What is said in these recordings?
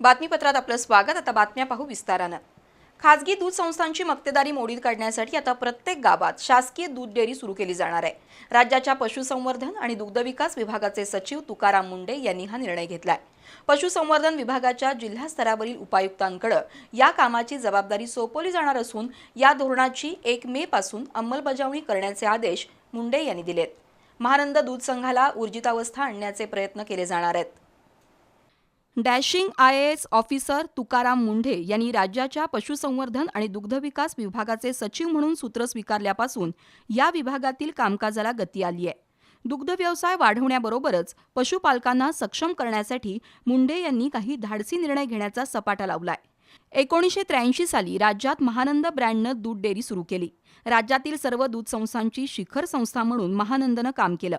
बातमीपत्रात आपलं स्वागत. आता बातम्या पाहू विस्तारानं. खासगी दूध संस्थांची मक्तेदारी मोडीत काढण्यासाठी आता प्रत्येक गावात शासकीय दूध डेअरी सुरू केली जाणार आहे. राज्याच्या पशुसंवर्धन आणि दुग्धविकास विभागाचे सचिव तुकाराम मुंडे यांनी हा निर्णय घेतलाय. पशुसंवर्धन विभागाच्या जिल्हा स्तरावरील उपायुक्तांकडे या कामाची जबाबदारी सोपवली जाणार असून या धोरणाची एक मे पासून अंमलबजावणी करण्याचे आदेश मुंडे यांनी दिलेत. महानंद दूध संघाला ऊर्जितावस्था आणण्याचे प्रयत्न केले जाणार आहेत. Dashing I S officer Tukaram Mundhe यांनी राज्याच्या पशुसंवर्धन आणि दुग्धविकास विभागाचे सचिव म्हणून सूत्र स्वीकारल्यापासून या विभागातील कामकाजाला गती आली आहे. दुग्ध व्यवसाय वाढवण्याबरोबरच पशुपालकांना सक्षम करण्यासाठी मुंढे यांनी काही धाडसी निर्णय घेण्याचा सपाटा लावलाय. एकोणीसशे त्र्याऐंशी साली राज्यात महानंद ब्रँडनं दूध डेअरी सुरू केली. राज्यातील सर्व दूध संस्थांची शिखर संस्था म्हणून महानंदनं काम केलं.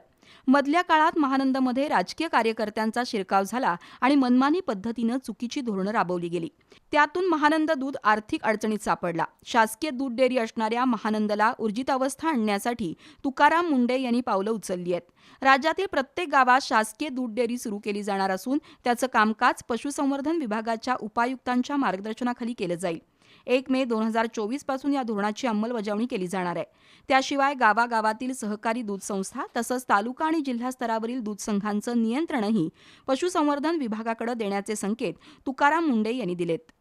मधल्या काळात महानंदमध्ये राजकीय कार्यकर्त्यांचा शिरकाव झाला आणि मनमानी पद्धतीनं चुकीची धोरणं राबवली गेली. त्यातून महानंद दूध आर्थिक अडचणीत सापडला. शासकीय दूध डेअरी असणाऱ्या महानंदला ऊर्जितावस्था आणण्यासाठी तुकाराम मुंडे यांनी पावलं उचलली आहेत. राज्यातील प्रत्येक गावात शासकीय दूध डेअरी सुरू केली जाणार असून त्याचं कामकाज पशुसंवर्धन विभागाच्या उपायुक्तांच्या मार्गदर्शनाखाली केलं जाईल. एक मे दोन हजार चोवीसपासून या धोरणाची अंमलबजावणी केली जाणार आहे. त्याशिवाय गावागावातील सहकारी दूध संस्था तसंच तालुका आणि जिल्हा स्तरावरील दूध संघांचं नियंत्रणही पशुसंवर्धन विभागाकडे देण्याचे संकेत तुकाराम मुंडे यांनी दिलेत.